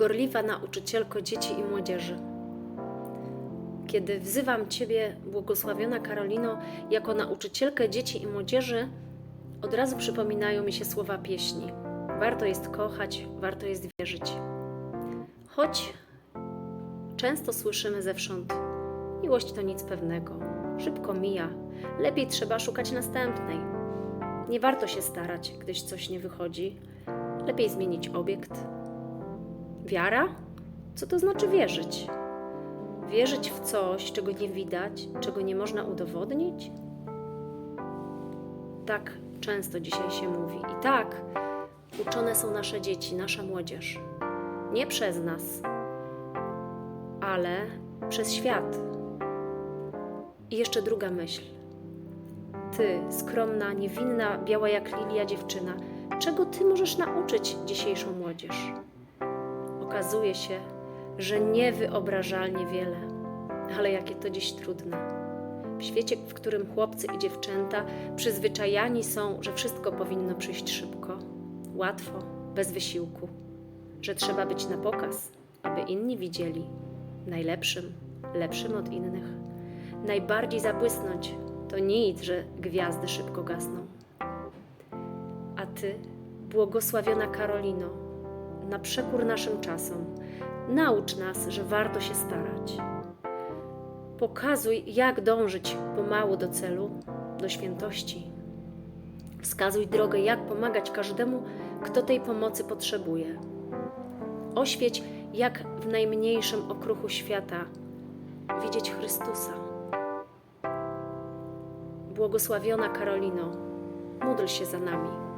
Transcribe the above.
gorliwa nauczycielko dzieci i młodzieży. Kiedy wzywam Ciebie, błogosławiona Karolino, jako nauczycielkę dzieci i młodzieży, od razu przypominają mi się słowa pieśni. Warto jest kochać, warto jest wierzyć. Choć często słyszymy zewsząd, miłość to nic pewnego, szybko mija, lepiej trzeba szukać następnej. Nie warto się starać, gdyś coś nie wychodzi, lepiej zmienić obiekt. Wiara? Co to znaczy wierzyć? Wierzyć w coś, czego nie widać, czego nie można udowodnić? Tak często dzisiaj się mówi. I tak uczone są nasze dzieci, nasza młodzież. Nie przez nas, ale przez świat. I jeszcze druga myśl. Ty, skromna, niewinna, biała jak lilia dziewczyna, czego ty możesz nauczyć dzisiejszą młodzież? Okazuje się, że niewyobrażalnie wiele, ale jakie to dziś trudne. W świecie, w którym chłopcy i dziewczęta przyzwyczajani są, że wszystko powinno przyjść szybko, łatwo, bez wysiłku, że trzeba być na pokaz, aby inni widzieli najlepszym, lepszym od innych. Najbardziej zabłysnąć to nic, że gwiazdy szybko gasną. A ty, błogosławiona Karolino, na przekór naszym czasom, naucz nas, że warto się starać. Pokazuj, jak dążyć pomału do celu, do świętości. Wskazuj drogę, jak pomagać każdemu, kto tej pomocy potrzebuje. Oświeć, jak w najmniejszym okruchu świata widzieć Chrystusa. Błogosławiona Karolino, módl się za nami.